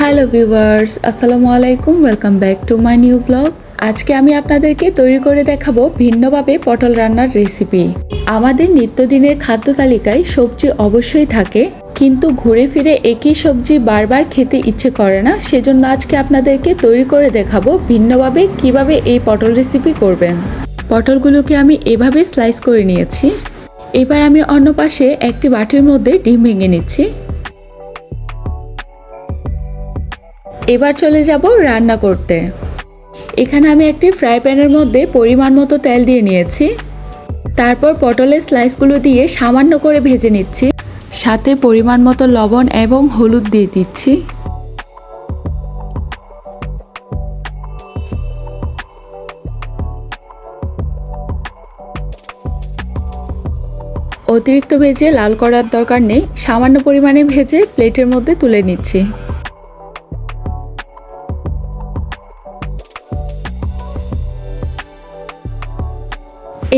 Hello viewers আসসালামু আলাইকুম welcome back to my new blog আজকে আমি আপনাদেরকে তৈরি করে দেখাবো ভিন্নভাবে পটল রান্নার রেসিপি আমাদের নিত্যদিনের খাদ্য তালিকায় সবজি অবশ্যই থাকে, কিন্তু ঘুরে ফিরে একই সবজি বারবার খেতে ইচ্ছে করে না, সেজন্য আজকে আপনাদেরকে তৈরি করে দেখাবো ভিন্নভাবে কীভাবে এই পটল রেসিপি করবেন। পটলগুলোকে আমি এভাবে স্লাইস করে নিয়েছি। এবার আমি অন্য পাশে একটি বাটির মধ্যে ডিম ভেঙে নিচ্ছি। এবার চলে যাব রান্না করতে। এখানে আমি একটি ফ্রাই প্যানের মধ্যে পরিমাণ মতো তেল দিয়ে নিয়েছি। তারপর পটলের স্লাইসগুলো দিয়ে সামান্য করে ভেজে নিচ্ছি। সাথে পরিমাণ মতো লবণ এবং হলুদ দিয়ে দিচ্ছি। অতিরিক্ত ভেজে লাল করার দরকার নেই। সামান্য পরিমাণে ভেজে প্লেটের মধ্যে তুলে নিচ্ছি।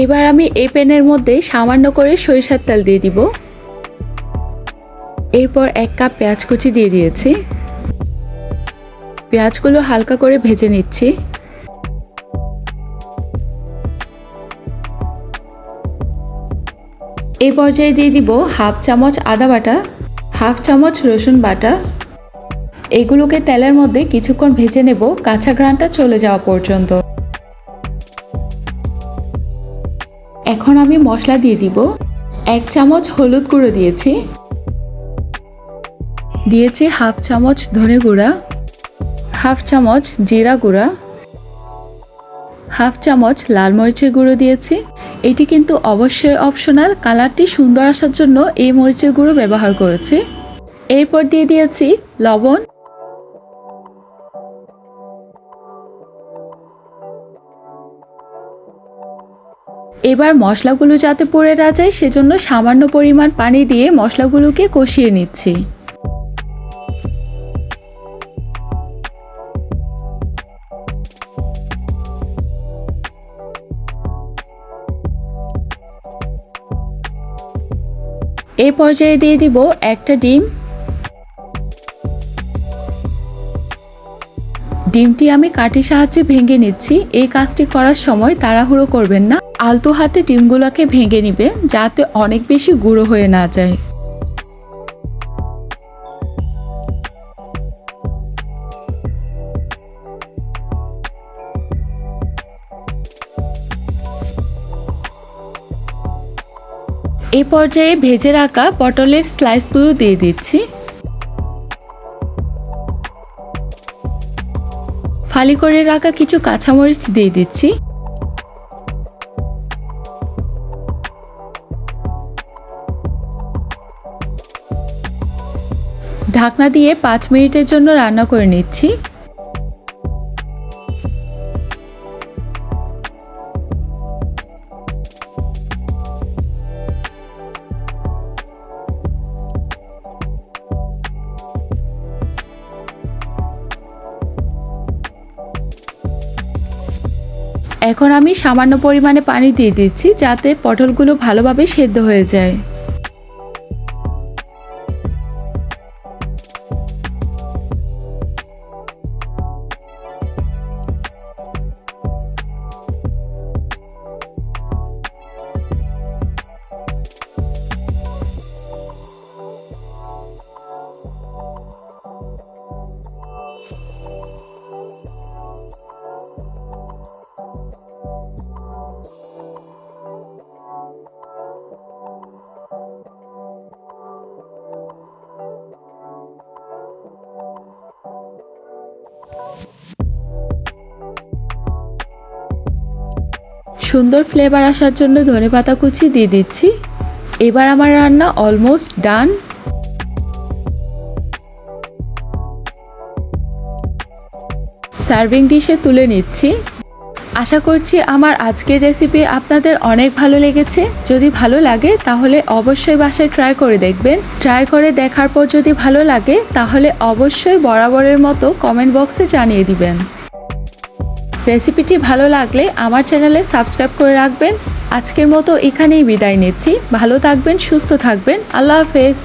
এবার আমি এই প্যানের মধ্যে সামান্য করে সরিষার তেল দিয়ে দিব। এরপর এক কাপ পেঁয়াজ কুচি দিয়ে দিয়েছি। পেঁয়াজগুলো হালকা করে ভেজে নিচ্ছি। এই পর্যায়ে দিয়ে দিব হাফ চামচ আদা বাটা, হাফ চামচ রসুন বাটা। এগুলোকে তেলের মধ্যে কিছুক্ষণ ভেজে নেব, কাঁচা ঘ্রাণটা চলে যাওয়া পর্যন্ত। এখন আমি মশলা দিয়ে দিব। এক চামচ হলুদ গুঁড়ো দিয়েছি। দিয়েছি হাফ চামচ ধনে গুঁড়া, হাফ চামচ জিরা গুঁড়া, হাফ চামচ লাল মরিচের গুঁড়ো দিয়েছি। এটি কিন্তু অবশ্যই অপশনাল কালারটি সুন্দর আসার জন্য এই মরিচের গুঁড়ো ব্যবহার করেছি। এরপর দিয়ে দিয়েছি লবণ। এবার মশলাগুলো যাতে পড়ে না যায়, সেজন্য সামান্য পরিমাণ পানি দিয়ে মশলাগুলোকে কষিয়ে নিচ্ছি। এই পর্যায়ে দিয়ে দিব একটা ডিম ডিমটি আমি কাঠি সাহায্যে ভেঙে নিচ্ছি। এই কাজটি করার সময় তাড়াহুড়ো করবেন না। আলতো হাতে ডিমগুলোকে ভেঙে নিবে, যাতে অনেক বেশি গুঁড়ো হয়ে না যায়। এই পর্যায়ে ভেজে রাখা পটলের স্লাইসগুলো দিয়ে দিচ্ছি। ফালি করে রাখা কিছু কাঁচামরিচ দিয়ে দিচ্ছি। ঢাকনা দিয়ে পাঁচ মিনিটের জন্য রান্না করে নিচ্ছি। এখন আমি সামান্য পরিমাণে পানি দিয়ে দিচ্ছি যাতে পটলগুলো ভালোভাবে সেদ্ধ হয়ে যায়। সুন্দর ফ্লেভার আসার জন্য ধনে পাতা কুচি দিয়ে দিচ্ছি। এবার আমার রান্না অলমোস্ট ডান সার্ভিং ডিশে তুলে নিচ্ছি। আশা করছি আমার আজকের রেসিপি আপনাদের অনেক ভালো লেগেছে। যদি ভালো লাগে, তাহলে অবশ্যই বাসায় ট্রাই করে দেখবেন। ট্রাই করে দেখার পর যদি ভালো লাগে, তাহলে অবশ্যই বরাবরের মতো কমেন্ট বক্সে জানিয়ে দিবেন। রেসিপিটি ভালো লাগলে আমার চ্যানেলে সাবস্ক্রাইব করে রাখবেন। আজকের মতো এখানেই বিদায় নিচ্ছি। ভালো থাকবেন, সুস্থ থাকবেন। আল্লাহ হাফেজ।